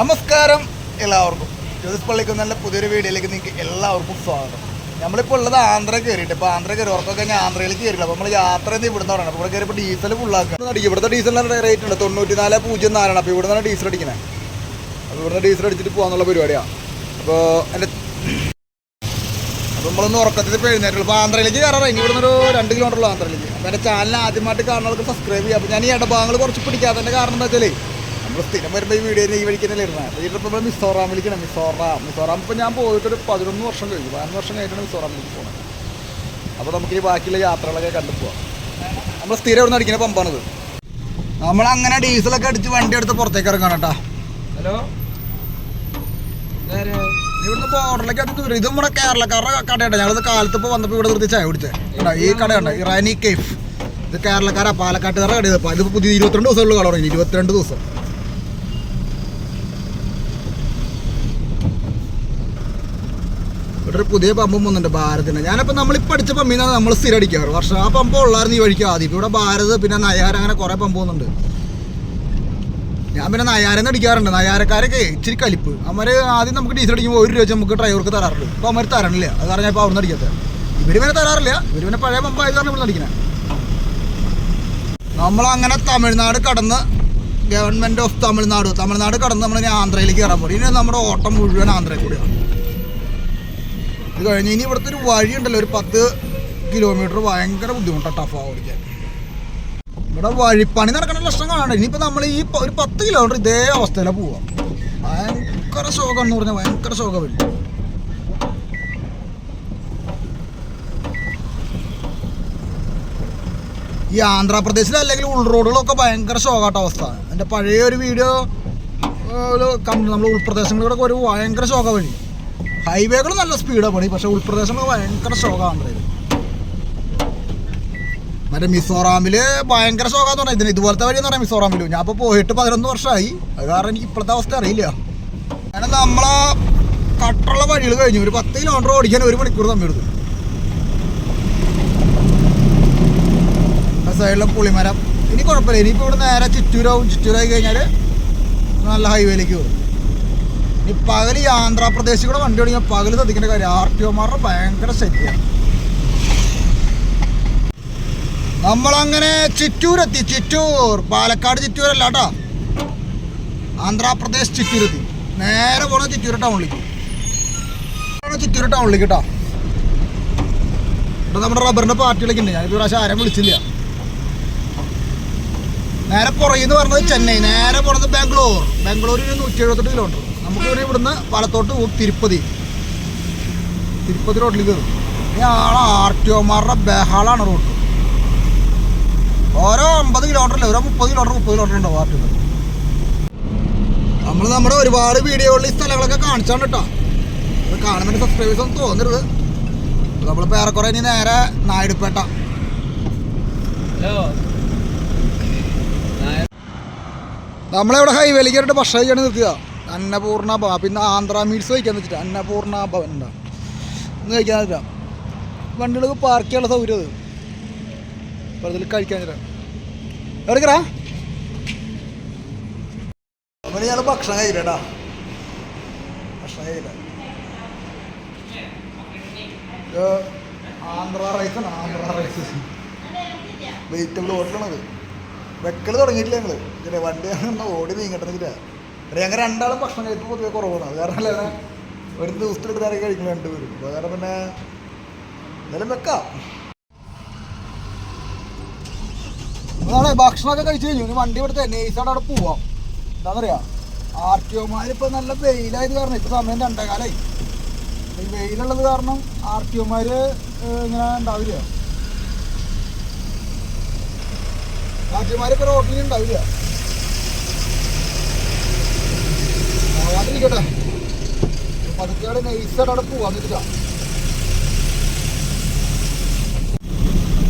നമസ്കാരം എല്ലാവർക്കും. ജ്യോതിസ് പള്ളിക്കുന്നല്ല പുതിയൊരു വീഡിയോയിലേക്ക് നിങ്ങൾക്ക് എല്ലാവർക്കും സ്വാഗതം. നമ്മളിപ്പോൾ ഉള്ളത് ആന്ധ്ര കയറിയിട്ട്. ഇപ്പോൾ ആന്ധ്ര കയറി ഉറക്കൊക്കെ ഞാൻ ആന്ധ്രയിലേക്ക് കയറില്ല അപ്പോൾ നമ്മൾ യാത്ര ചെയ്ത് ഇവിടുന്ന് തുടങ്ങണം അപ്പോൾ ഇവിടെ കയറിയപ്പോൾ ഡീസൽ ഫുള്ളാക്കുക ഇവിടുത്തെ ഡീസലിന്റെ റേറ്റ് ഉണ്ട്. തൊണ്ണൂറ്റി നാല് പൂജ്യം നാലാണ്. അപ്പോൾ ഇവിടെ നിന്നാണ് ഡീസൽ അടിക്കുന്നത് അപ്പോൾ ഇവിടുന്ന് ഡീസൽ അടിച്ചിട്ട് പോകാനുള്ള പരിപാടിയാണ് അപ്പോൾ എന്റെ അപ്പോൾ നമ്മളൊന്ന് ഉറക്കത്തിൽ ഇപ്പോൾ എഴുന്നേറ്റുള്ളൂ. ആന്ധ്രയിലേക്ക് കയറാറ് ഇനി ഇവിടുന്ന് ഒരു രണ്ട് കിലോമീറ്റർ ഉള്ളൂ ആന്ധ്രയിലേക്ക്. അപ്പോൾ എന്റെ ചാനൽ ആദ്യമായിട്ട് കാണുന്നവർക്ക് സബ്സ്ക്രൈബ് ചെയ്യുക അപ്പോൾ ഞാൻ ഈ ഇടഭാഗങ്ങൾ കുറച്ച് പിടിക്കാത്തതിന്റെ കാരണം എന്താ വെച്ചാൽ നമ്മൾ സ്ഥിരം വരുന്ന ഈ വീഡിയോ ഈ വഴിക്ക് തന്നെ ഇരുന്നത് അപ്പോൾ ഇതിപ്പോൾ നമ്മൾ മിസോറാമിലേക്കാണ് മിസോറാം. മിസോറാം ഇപ്പോൾ ഞാൻ പോയിട്ടൊരു പതിനൊന്ന് വർഷം കഴിഞ്ഞു. പതിനൊന്ന് വർഷം കഴിഞ്ഞിട്ടാണ് മിസോറാമിലേക്ക് പോകുന്നത് അപ്പോൾ നമുക്ക് ഈ ബാക്കിയുള്ള യാത്രകളൊക്കെ കണ്ടു പോവാം. നമ്മൾ സ്ഥിരം ഇവിടെ അടിക്കുന്ന പമ്പാണിത് നമ്മളങ്ങനെ ഡീസലൊക്കെ അടിച്ച് വണ്ടി എടുത്ത് പുറത്തേക്ക് ഇറങ്ങണം കേട്ടോ. ഹലോ? ഇവിടുന്ന് ബോർഡറിലേക്ക് അത് ദൂരം. ഇത് നമ്മുടെ കേരളക്കാരുടെ കടയുണ്ട്. ഞങ്ങളിത് കാലത്ത് ഇപ്പോൾ വന്നപ്പോൾ ഇവിടെ നിർത്തി ചായ കുടിച്ചേ. കണ്ടോ? ഈ കടയുണ്ട്. ഇറാനി കേഫ് ഇത് കേരളക്കാരാണ് പാലക്കാട്ടുകാരുടെ കടയാണ് ഇതിപ്പോൾ അതിപ്പോൾ പുതിയ ഇരുപത്തിരണ്ട് ദിവസമുള്ള കട തുടങ്ങി. ഇരുപത്തിരണ്ട് ദിവസം. ഇവിടെ ഒരു പുതിയ പമ്പും വന്നിട്ടുണ്ട് ഭാരതിന് ഞാനിപ്പോൾ നമ്മളിപ്പോൾ അടിച്ച പമ്പിൽ നിന്നാണ് നമ്മൾ സ്ഥിരം അടിക്കാറ്. വർഷം ആ പമ്പ് ഉള്ളായിരുന്നു ഈ വഴിക്ക് ആദ്യം. ഇവിടെ ഭാരത് പിന്നെ നയാർ അങ്ങനെ കുറേ പമ്പ് പോകുന്നുണ്ട് ഞാൻ പിന്നെ നയാരെന്ന് അടിക്കാറുണ്ട്. നയാരക്കാരൊക്കെ ഇച്ചിരി കലിപ്പ്. അവർ ആദ്യം നമുക്ക് ഡീസൽ അടിക്കുമ്പോൾ ഒരു രൂപ നമുക്ക് ഡ്രൈവർക്ക് തരാറുണ്ട് അപ്പോൾ അവർ തരണില്ല. അത് കാരണം ഇപ്പോൾ അവിടുന്ന് അടിക്കാത്തത് ഇവർ പിന്നെ തരാറില്ല. ഇവർ പിന്നെ പഴയ പമ്പായത് കാരണം ഇവിടുന്ന് അടിക്കണേ. നമ്മളങ്ങനെ തമിഴ്നാട് കടന്ന് ഗവൺമെന്റ് ഓഫ് തമിഴ്നാട്. തമിഴ്നാട് കടന്ന് നമ്മൾ ആന്ധ്രയിലേക്ക് കയറാൻ പോകും ഇനി നമ്മുടെ ഓട്ടം മുഴുവൻ ആന്ധ്രയിൽ കൂടിയാണ് ഇത് കഴിഞ്ഞ് ഇനി ഇവിടുത്തെ ഒരു വഴിയുണ്ടല്ലോ ഒരു പത്ത് കിലോമീറ്റർ ഭയങ്കര ബുദ്ധിമുട്ടാണ് ടഫാണ് ഓടിക്കാൻ. ഇവിടെ വഴിപ്പണി നടക്കുന്ന ലക്ഷണം കാണണ്ട. ഇനിയിപ്പോൾ നമ്മൾ ഈ ഒരു പത്ത് കിലോമീറ്റർ ഇതേ അവസ്ഥയിലാണ് പോവാം. ഭയങ്കര ശോകം എന്ന് പറഞ്ഞാൽ ഭയങ്കര ശോകം വരും ഈ ആന്ധ്രാപ്രദേശിൽ അല്ലെങ്കിൽ ഉൾ റോഡുകളൊക്കെ ഭയങ്കര ശോകാട്ട അവസ്ഥ. എന്റെ പഴയ ഒരു വീഡിയോ നമ്മൾ ഉൾപ്രദേശങ്ങളിലൂടെ ഒരു ഭയങ്കര ശോക വഴി ഹൈവേകൾ നല്ല സ്പീഡാണ് പണി. പക്ഷെ ഉൾപ്രദേശങ്ങൾ ഭയങ്കര ശോകമാണ് മറ്റേ മിസോറാമിൽ ഭയങ്കര ശോകാന്ന് പറഞ്ഞാൽ ഇതിന് ഇതുപോലത്തെ വഴി എന്ന് പറയാം മിസോറാമിൽ. ഞാൻ ഇപ്പോൾ പോയിട്ട് പതിനൊന്ന് വർഷമായി അത് കാരണം എനിക്ക് ഇപ്പോഴത്തെ അവസ്ഥ അറിയില്ല. അങ്ങനെ നമ്മളെ കട്ടുള്ള വഴികൾ കഴിഞ്ഞു. ഒരു പത്ത് കിലോമീറ്റർ ഓടിക്കാൻ ഒരു മണിക്കൂർ തമ്മിൽ എടുത്തു സൈഡിലെ പുളിമരം. ഇനി കുഴപ്പമില്ല. ഇനിയിപ്പോൾ ഇവിടെ നേരെ ചുറ്റൂരാവും. ചുറ്റൂരായി കഴിഞ്ഞാൽ നല്ല ഹൈവേയിലേക്ക് വരും. ഇനി പകൽ ഈ ആന്ധ്രാപ്രദേശിൽ കൂടെ വണ്ടി ഓടിക്കാൻ പകൽ ശ്രദ്ധിക്കേണ്ട കാര്യം ആർ ടി ഒമാരുടെ ഭയങ്കര ശല്യമാണ് നമ്മളങ്ങനെ ചിറ്റൂരെത്തി ചിറ്റൂർ പാലക്കാട് ചിറ്റൂരല്ല കേട്ടോ ആന്ധ്രാപ്രദേശ് ചിറ്റൂരെത്തി. നേരെ പോണ ചിറ്റൂർ ടൗണിലേക്ക്. ചിറ്റൂർ ടൗണിലേക്ക് കേട്ടോ ഇവിടെ നമ്മുടെ റബ്ബറിന്റെ പാർട്ടികളൊക്കെ ഉണ്ട് ഞാനിപ്പോൾ പ്രാവശ്യം ആരും വിളിച്ചില്ല. നേരെ പുറകിന്ന് പറഞ്ഞത് ചെന്നൈ. നേരെ പോണത് ബാംഗ്ലൂർ. ബാംഗ്ലൂരിൽ നൂറ്റി എഴുപത്തെട്ട് കിലോമീറ്റർ നമുക്ക് ഇവിടെ ഇവിടുന്ന് പാലത്തോട്ട് പോകും തിരുപ്പതി. തിരുപ്പതി റോഡിലേക്ക് കയറും. ആളെ ആർ ടി ഒമാരുടെ ബഹാളാണ് റോഡ് ഓരോ അമ്പത് കിലോമീറ്റർ ഓരോ മുപ്പത് കിലോമീറ്റർ മുപ്പത് കിലോമീറ്റർ ഉണ്ടാവും ആർ ടി നമ്മൾ നമ്മുടെ ഒരുപാട് വീഡിയോകളിൽ ഈ സ്ഥലങ്ങളൊക്കെ കാണിച്ചാണ് കേട്ടോ. അത് കാണുന്നതിന് സബ്സ്ക്രൈബേഴ്സ് ഒന്നും തോന്നരുത്. നമ്മളിപ്പോൾ ഏറെക്കുറെ ഇനി നേരെ നായിടുപ്പേട്ട നമ്മളിവിടെ ഹൈവേയിലേക്ക് കയറിയിട്ട് ഭക്ഷണം കഴിക്കാൻ നിർത്തിയതാ. അന്നപൂർണ ഭവൻ പിന്നെ ആന്ധ്ര മീൽസ് കഴിക്കാൻ വെച്ചിട്ട് അന്നപൂർണ ഭവൻ ഉണ്ടാവും ഒന്ന് കഴിക്കാൻ വെച്ചാൽ വണ്ടികൾക്ക് പാർക്ക് ചെയ്യാനുള്ള സൗകര്യം അത്. അപ്പോൾ അതിൽ കഴിക്കാൻ തരാം എവിടെക്കറാ ഞാൻ ഭക്ഷണം കഴിക്കട്ടാ ഭക്ഷണം കഴിക്കില്ല. ആന്ധ്ര റൈസാണ് ആന്ധ്ര റൈസ് വെജിറ്റബിൾ ഹോട്ടലാണത് വെക്കൽ തുടങ്ങിയിട്ടില്ല ഞങ്ങൾ വണ്ടി ഓടി നീങ്ങട്ടെ പിന്നെ ഞങ്ങൾ രണ്ടാളും ഭക്ഷണം കഴിപ്പ് പൊതുവെ കുറവാണ്. അത് കാരണം അല്ല ഒരു ദിവസത്തിൽ ആരെയും കഴിക്കണം രണ്ടുപേരും. അപ്പോൾ കാരണം പിന്നെ എന്തായാലും വെക്കാം. അതാണ് ഭക്ഷണമൊക്കെ കഴിച്ച് കഴിഞ്ഞു. ഇനി വണ്ടി ഇവിടുത്തെ നെയ്സാണ് അവിടെ പോവാം. എന്താണെന്നറിയാം ആർ ടി ഒമാരിപ്പോൾ നല്ല വെയിലായത് കാരണം ഇപ്പോൾ സമയം രണ്ടേകാലായി. ഈ വെയിലുള്ളത് കാരണം ആർ ടി ഒമാർ ഇങ്ങനെ ഉണ്ടാവില്ല. ആർ ടി ഒമാരിപ്പോൾ റോട്ടിൽ ഉണ്ടാവില്ല ആവാതിരിക്കട്ടെ പതുക്കേടെ നൈസായിട്ട് അവിടെ പോവാൻ നിൽക്കുക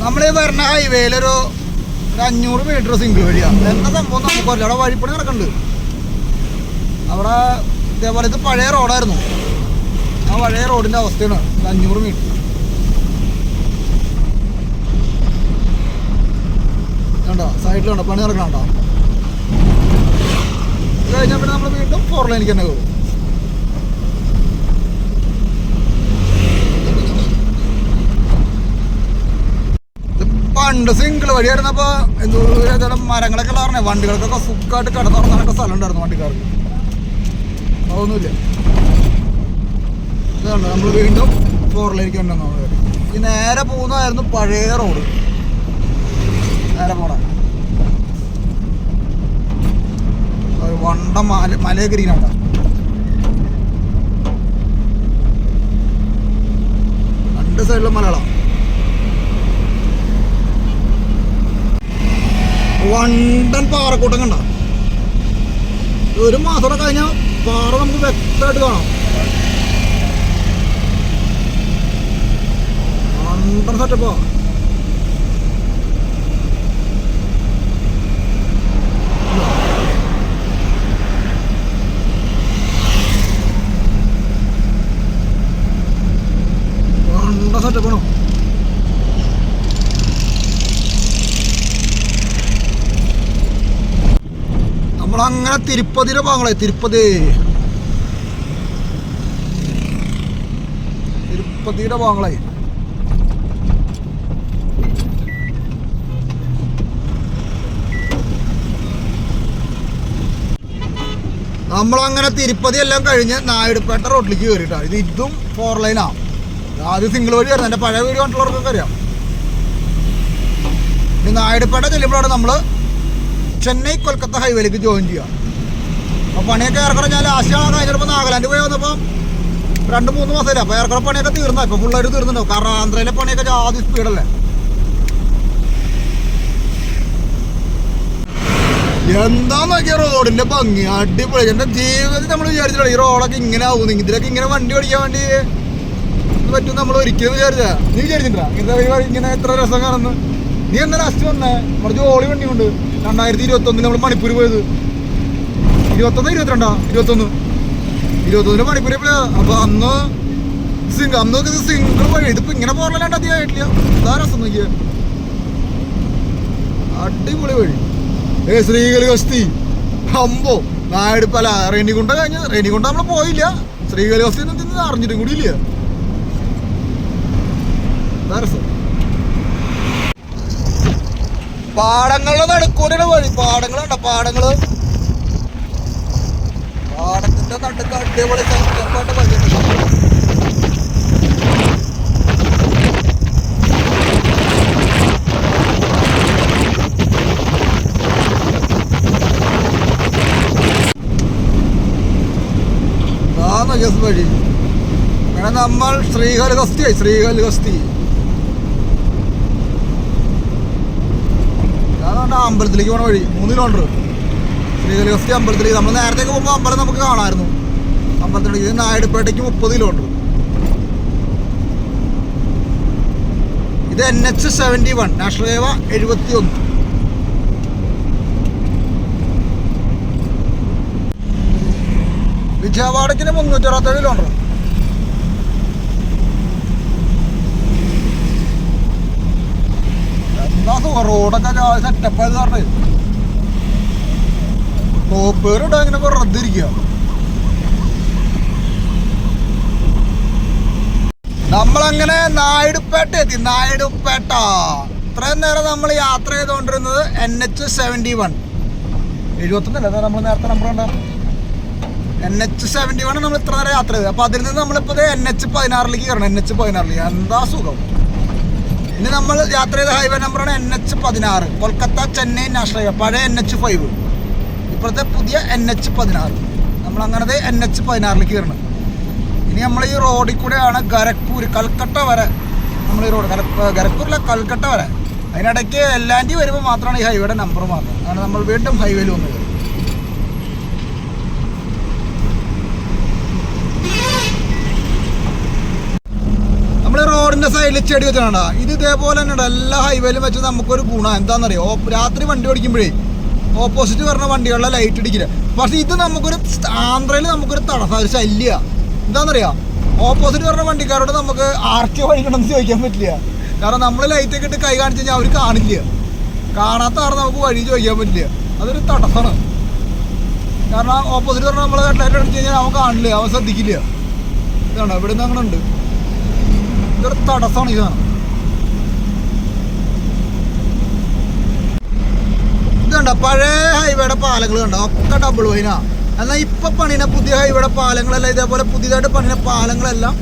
നമ്മളീ വരുന്ന ഹൈവേയിലൊരു ഒരു അഞ്ഞൂറ് മീറ്റർ സിംഗിൾ വഴിയാണ് എന്താ സംഭവം നമുക്കറിയില്ല അവിടെ വഴിപ്പണി നടക്കുന്നുണ്ട് അവിടെ ഇതേപോലെ ഇത് പഴയ റോഡായിരുന്നു ആ പഴയ റോഡിന്റെ അവസ്ഥയാണ്. ഒരു അഞ്ഞൂറ് മീറ്റർ കണ്ടോ? സൈഡിലുണ്ടോ പണി നടക്കണുണ്ടോ കഴിഞ്ഞാൽ പിന്നെ നമ്മൾ വീണ്ടും ഫോർ ലൈനിക്ക് തന്നെ ഇത് പണ്ട് സിംഗിൾ വഴിയായിരുന്നപ്പോ എന്തോ മരങ്ങളൊക്കെ ഉള്ള പറഞ്ഞേ വണ്ടികൾക്കൊക്കെ സുഖമായിട്ട് കിടന്നുറങ്ങാനൊക്കെ സ്ഥലം ഉണ്ടായിരുന്നു വണ്ടിക്കാർക്ക്. അതൊന്നുമില്ല. ഇതാണ് നമ്മൾ വീണ്ടും ഫോറിലേക്ക് ഉണ്ടെന്ന് ഈ നേരെ പോകുന്നതായിരുന്നു പഴയ റോഡ് നേരെ പോണ ഒരു വണ്ട മല മലയൊക്കെ ഇരിക്കണ രണ്ട് സൈഡിലും മലകളാണ് വണ്ടൻ പാറക്കൂട്ടം കണ്ട? ഒരു മാസം കൂടെ കഴിഞ്ഞാൽ പാറ നമുക്ക് വ്യക്തമായിട്ട് കാണാം. വണ്ടൻ സെറ്റപ്പാ വണ്ട സെറ്റപ്പാണോ നമ്മളങ്ങനെ തിരുപ്പതിയുടെ ഭാഗങ്ങളെ തിരുപ്പതി. തിരുപ്പതിയുടെ ഭാഗങ്ങളെ നമ്മളങ്ങനെ തിരുപ്പതി എല്ലാം കഴിഞ്ഞ് നായിടുപേട്ട റോഡിലേക്ക് കയറിയിട്ടാ. ഇത് ഇതും ഫോർ ലൈനാണ് ആദ്യം സിംഗിൾ വഴി ആയിരുന്നു എന്റെ പഴയ വീട് കണ്ടുള്ളവർക്കൊക്കെ അറിയാം. നായിടുപേട്ട ചെല്ലുമ്പോഴാണ് നമ്മൾ ചെന്നൈ കൊൽക്കത്ത ഹൈവേയിലേക്ക് ജോയിൻ ചെയ്യുക അപ്പോൾ പണിയൊക്കെ ഏറെക്കുറെ ഞാൻ ലാസ്റ്റ് ആണ് കഴിഞ്ഞപ്പോൾ നാഗാലാൻഡ് പോയി വന്നപ്പോൾ രണ്ട് മൂന്ന് മാസമല്ല അപ്പോൾ ഏറെക്കുറെ പണിയൊക്കെ തീർന്ന. ഇപ്പോൾ ഫുള്ളായിട്ട് തീർന്നുണ്ടാവും കാരണം ആന്ധ്രയിലെ പണിയൊക്കെ ജാതി സ്പീഡല്ലേ എന്താ നോക്കിയ റോഡിന്റെ ഭംഗി? അടിപൊളി. എന്റെ ജീവിതത്തിൽ നമ്മൾ വിചാരിച്ചില്ല ഈ റോഡൊക്കെ ഇങ്ങനെ ആവും. ഇതിലൊക്കെ ഇങ്ങനെ വണ്ടി ഓടിക്കാൻ വേണ്ടി പറ്റും നമ്മൾ ഒരിക്കലും വിചാരിച്ച നീ വിചാരിച്ചിട്ടാ ഇങ്ങനത്തെ പരിപാടി ഇങ്ങനെ എത്ര രസം കാണുന്നു. നീ എന്താ ലാസ്റ്റ് വന്നേ? നമ്മുടെ ജോളി വണ്ടി കൊണ്ട് രണ്ടായിരത്തി ഇരുപത്തി ഒന്നിൽ നമ്മൾ മണിപ്പൂർ പോയത്. ഇരുപത്തൊന്ന് ഇരുപത്തിരണ്ടാ? ഇരുപത്തൊന്ന്. ഇരുപത്തൊന്നിന് മണിപ്പൂർ പോയ അപ്പൊ അന്ന് സിംഗ് അന്ന് ഇത് സിംഗിൾ വഴി ഇതിപ്പോ ഇങ്ങനെ പോകാനല്ലാണ്ട് അധികമായിട്ടില്ല എന്താ രസം നോക്കിയ. അടിപൊളി വഴി. ഏ സ്ത്രീകൾ ഗസ്തി അമ്പോ. നായടുപ്പല റെനികുണ്ട കഴിഞ്ഞ്. റെനികുണ്ട നമ്മൾ പോയില്ല. ശ്രീകൽ ഗസ്തി അറിഞ്ഞിട്ടും കൂടി ഇല്ല എന്താ രസം. പാടങ്ങളുടെ നടുക്കൂടെയാണ് വഴി. പാടങ്ങളുണ്ട പാടങ്ങൾ. പാടത്തിന്റെ നടുക്ക് അടിപൊളി ചെറുപ്പാട്ട് വഴിയുണ്ട് വഴി അങ്ങനെ നമ്മൾ ശ്രീകൽഹസ്തി ശ്രീകൽഹസ്തി അതാണ് അമ്പലത്തിലേക്ക് പോണ വഴി. മൂന്ന് കിലോമീറ്റർ ശ്രീകലഹസ്തി അമ്പലത്തിലേക്ക്. നമ്മൾ നേരത്തെ പോകുമ്പോൾ അമ്പലം നമുക്ക് കാണാമായിരുന്നു അമ്പലത്തിലേക്ക് ഇത് നായടുപ്പേട്ടയ്ക്ക് മുപ്പത് കിലോമീറ്റർ ഇത് N H seventy one national highway എഴുപത്തി ഒന്ന് വിജയവാഡയ്ക്കിന് മുന്നൂറ്റി അറുപത്തേഴ് കിലോമീറ്റർ എന്താ സുഖം നമ്മളങ്ങനെ നായിഡുപേട്ട എത്തി. നായിഡുപേട്ട. ഇത്രയും നേരം നമ്മൾ യാത്ര ചെയ്തുകൊണ്ടിരുന്നത് എൻ എച്ച് സെവന്റി വൺ എഴുപത്തൊന്നല്ലേ? നമ്മൾ നേരത്തെ നമ്പർ കണ്ട. എൻ എച്ച് സെവന്റി വൺ നമ്മൾ ഇത്ര നേരം യാത്ര ചെയ്തത്. അപ്പോൾ അതിൽ നിന്ന് നമ്മളിപ്പോൾ എൻ എച്ച് പതിനാറിലേക്ക് കയറണം. എൻ എച്ച് പതിനാറിലേക്ക്. എന്താ സുഖം? ഇനി നമ്മൾ യാത്ര ചെയ്ത ഹൈവേ നമ്പറാണ് എൻ എച്ച് പതിനാറ്. കൊൽക്കത്ത ചെന്നൈ നാഷണൽ ഹൈവേ പഴയ എൻ എച്ച് ഫൈവ് ഇപ്പോഴത്തെ പുതിയ എൻ എച്ച് പതിനാറ്. നമ്മൾ അങ്ങനത്തെ എൻ എച്ച് പതിനാറിലേക്ക് കയറണം. ഇനി നമ്മൾ ഈ റോഡിൽ കൂടെയാണ് ഗരക്പൂർ കൽക്കട്ട വരെ. നമ്മൾ ഈ റോഡ് ഗരക്പൂരിലെ കൽക്കട്ട വരെ. അതിനിടയ്ക്ക് എല്ലാന്റെയും വരുമ്പോൾ മാത്രമാണ് ഈ ഹൈവേയുടെ നമ്പർ മാറുന്നത്. അങ്ങനെ നമ്മൾ വീണ്ടും ഹൈവേയിൽ വന്നത്. റോഡിന്റെ സൈഡിൽ ചെടി വെച്ചാണ് ഇത് ഇതേപോലെ തന്നെ എല്ലാ ഹൈവേയിലും വെച്ച് നമുക്കൊരു ഗുണം. എന്താണെന്നറിയോ രാത്രി വണ്ടി ഓടിക്കുമ്പോഴേ ഓപ്പോസിറ്റ് വരുന്ന വണ്ടികളുടെ ലൈറ്റ് ഇടിക്കില്ല പക്ഷെ ഇത് നമുക്കൊരു ആന്ധ്രയിൽ നമുക്കൊരു തടസ്സം ഒരു ശല്യ. എന്താണെന്നറിയാം ഓപ്പോസിറ്റ് വരുന്ന വണ്ടിക്കാരോട് നമുക്ക് ആർക്കെ വഴിക്കണമെന്ന് ചോദിക്കാൻ പറ്റില്ല. കാരണം നമ്മൾ ലൈറ്റ് ഒക്കെ ഇട്ട് കൈ കാണിച്ചു കഴിഞ്ഞാൽ അവർ കാണില്ല. കാണാത്ത ആൾ നമുക്ക് വഴി ചോദിക്കാൻ പറ്റില്ല. അതൊരു തടസ്സമാണ് കാരണം ഓപ്പോസിറ്റ് പറഞ്ഞാൽ നമ്മൾ ഹെഡ്ലൈറ്റ് അടിച്ചു കഴിഞ്ഞാൽ അവൻ കാണില്ല. അവൻ ശ്രദ്ധിക്കില്ല. ഇതാണ്? ഇവിടെ നിന്ന് അങ്ങനെ ഉണ്ട് ഇതൊരു തടസ്സമാണ് ഈ ഇതുണ്ട പഴയ ഹൈവേയുടെ പാലങ്ങൾ കണ്ട? ഒക്കെ ഡബിൾ വൈനാ എന്നാൽ ഇപ്പൊ പണിന പുതിയ ഹൈവേയുടെ പാലങ്ങളെല്ലാം ഇതേപോലെ പുതിയതായിട്ട് പണിന പാലങ്ങളെല്ലാം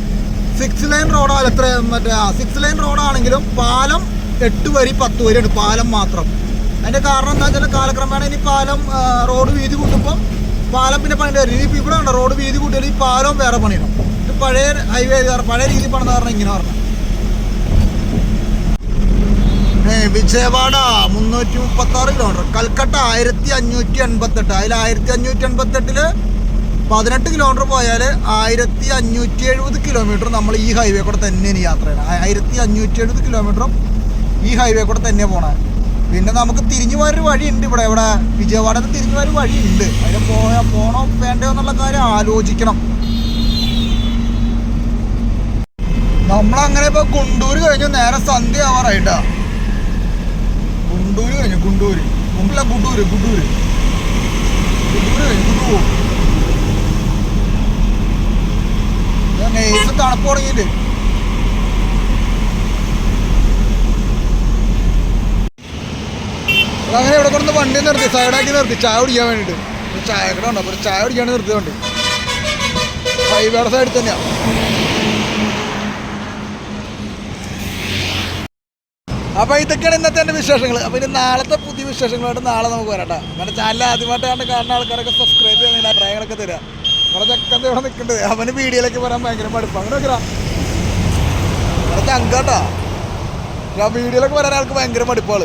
സിക്സ് ലൈൻ റോഡാണ് എത്ര മറ്റേ സിക്സ് ലൈൻ റോഡാണെങ്കിലും പാലം എട്ട് വരി പത്ത് വരിയാണ് പാലം മാത്രം. അതിന്റെ കാരണം എന്താ വെച്ചാൽ കാലക്രമേണ ഇനി പാലം റോഡ് വീതി കൂട്ടുമ്പോൾ പാലം പിന്നെ പണിയുടെ വരും. ഇനി ഇവിടെ കണ്ടോ റോഡ് വീതി കൂട്ടിയാൽ ഈ പാലം വേറെ പണിയണം. പഴയ ഹൈവേ പഴയ രീതി പണിത കാരണം ഇങ്ങനെ പറഞ്ഞു വിജയവാഡ മുന്നൂറ്റി മുപ്പത്തി ആറ് കിലോമീറ്റർ കൽക്കട്ട ആയിരത്തി അഞ്ഞൂറ്റി എൺപത്തെട്ട് അതിൽ ആയിരത്തി അഞ്ഞൂറ്റി എൺപത്തെട്ടിൽ പതിനെട്ട് കിലോമീറ്റർ പോയാൽ ആയിരത്തി അഞ്ഞൂറ്റി എഴുപത് കിലോമീറ്റർ നമ്മൾ ഈ ഹൈവേ കൂടെ തന്നെയാണ് യാത്ര ചെയ്യണം. ആയിരത്തി അഞ്ഞൂറ്റി എഴുപത് കിലോമീറ്ററും ഈ ഹൈവേ കൂടെ തന്നെ പോണേ. പിന്നെ നമുക്ക് തിരിഞ്ഞു പോയൊരു വഴിയുണ്ട് ഇവിടെ. ഇവിടെ വിജയവാഡ തിരിഞ്ഞു പോയൊരു വഴിയുണ്ട്. അതിൽ പോയാൽ പോണോ വേണ്ടയോ എന്നുള്ള കാര്യം ആലോചിക്കണം. നമ്മളങ്ങനെ ഇപ്പൊ ഗുണ്ടൂര് കഴിഞ്ഞു. നേരെ സന്ധ്യ ആവാറായിട്ടാ. ഗുണ്ടൂര് കഴിഞ്ഞു ഗുണ്ടൂര്. ഗുണ്ടല്ല ഗുഡൂര് ഗുഡൂര്. ഗുഡൂര് കഴിഞ്ഞു തണുപ്പ് തുടങ്ങിയിട്ട് അങ്ങനെ ഇവിടെ കൊണ്ട് വണ്ടി നിർത്തി സൈഡാക്കി നിർത്തി ചായ കുടിക്കാൻ വേണ്ടിയിട്ട്. ഒരു ചായ കട ഉണ്ട് അപ്പോൾ ചായ കുടിക്കാൻ നിർത്തിയതുകൊണ്ട് ഹൈവേയുടെ സൈഡിൽ തന്നെയാണ് അപ്പൊ ഇതൊക്കെയാണ് ഇന്നത്തെ എന്റെ വിശേഷങ്ങൾ അപ്പൊ ഇനി നാളത്തെ പുതിയ വിശേഷങ്ങളായിട്ട് നാളെ നമുക്ക് വരട്ടെ നമ്മുടെ ചാനൽ ആദ്യമായിട്ടാണ് കാണുന്ന ആൾക്കാരൊക്കെ സബ്സ്ക്രൈബ് ചെയ്യാൻ അഭിപ്രായങ്ങളൊക്കെ തരാം. നമ്മുടെ ചക്കത്തെ ഇവിടെ നിൽക്കേണ്ടത് അവന് വീഡിയോയിലേക്ക് വരാൻ ഭയങ്കര മടുപ്പ്. അങ്ങനെ നമ്മുടെ ചങ്കാട്ടാ. ആ വീഡിയോയിലൊക്കെ വരാൻ ആൾക്ക് ഭയങ്കര മടുപ്പാൾ.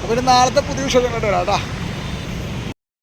അപ്പൊ ഇനി നാളത്തെ പുതിയ വിശേഷങ്ങളായിട്ട് വരാം കേട്ടോ